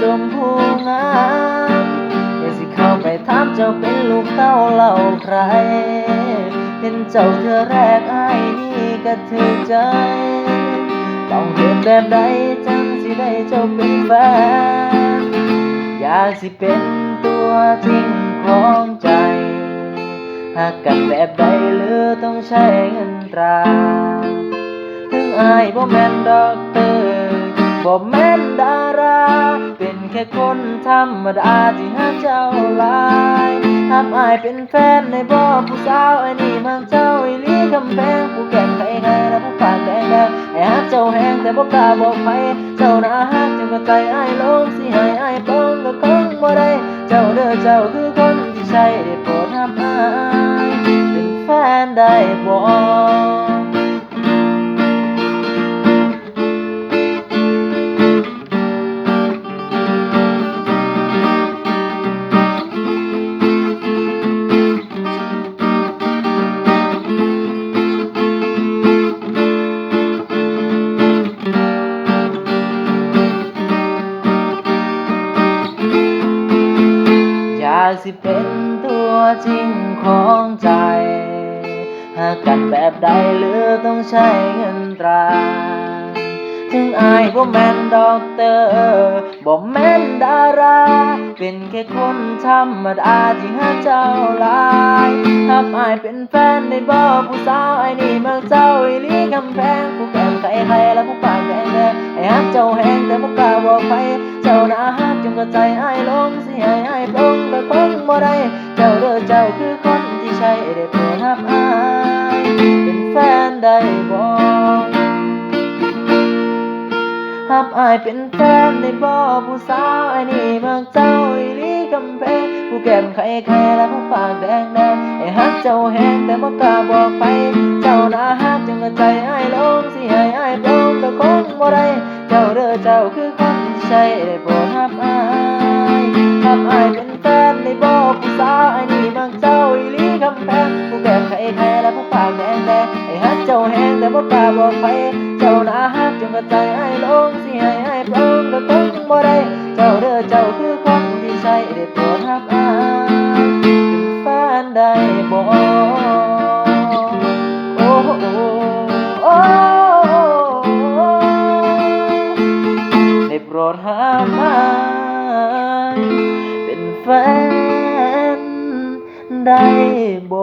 ชมพูงามเดี๋ยวสิเข้าไปถามเจ้าเป็นลูกเต้าเล่าใครเห็นเจ้าเธอแรกไอ้ายนี่ก็ถือใจ ต้องเห็นแบบใดจังสิได้เจ้าเป็นแฟนอยากสิเป็นตัวจริงของใจหากกันแบบใดหรือต้องใช้เงินตรา ถึงอายบ่แม่นดอกเตอ บ่แม่นดารา เป็นแค่คนธรรมดาที่หาเจ้าลายทำอายเป็นแฟนในบ่ผู้สาวไอ้นี่มังเจ้าอีลีกำแพงผู้แก่นไขไงและผู้ปากแดงแดงไอ้ฮักเจ้าแหงแต่บ่กล้าบอกใครเจ้าน่าฮักจนก็ใจไอายลงสิให้อายปลงก็คงบ่ได้ เจ้าเด้อเจ้าคือคนที่ใช่ได้โปรดรับอายเป็นแฟนได้บ่ เป็นตัวจริงของใจ หากกันแบบใดหรือต้องใช้เงินตรา ถึงอายบ่แม่นดอกเตอร์บ่แม่นดารา เป็นแค่คนธรรมดาที่หาเจ้าลายถ้าอายเป็นแฟนได้บ่ผู้สาวไอ้นี่มักเจ้าไอลีกำแพงผู้แก้มไข่ไข่และผู้ปากแดงแดงไอ้ฮักเจ้าแหงแต่บ่กล้าบอกใครเจ้าน่าฮักจนกระใจไอลงสิให้อปลงก็คงบ่ได้เจ้าเด้อเจ้าคือคนที่ใช่ได้โปรดรับอายเป็นแฟนได้ายเป็นแฟนได้บ่ผู้สาวไอ้นี่มักเจ้าอีลีกำแพงผู้แก้มไข่ไข่และผู้ปากแดงแดงไอ้ฮักเจ้าแหงแต่บ่กล้าบอกไป เจ้าน่าฮักจนกระใจไอายลงสิให้อายปลงก็คงบ่ได้เจ้าเด้อเจ้าคือคนใช่ได้โปรดหับอายหับอายเป็นแฟนได้บ่ผู้สาวไอ้นี่มักเจ้าอีลีกำแพง จ้าแหงแต่บ่กล้าบอกไปเจ้าน่าฮักจนกระใจไอ้ลงสิให้ไอ้ายปลงก็คงบ่ได้เจ้าเด้อเจ้าคือคนที่ใช่ได้โปรดรับอายเป็นแฟนได้บ่โอ้โอ้โอ้ได้โปรดรับอาเป็นแฟนได้บ่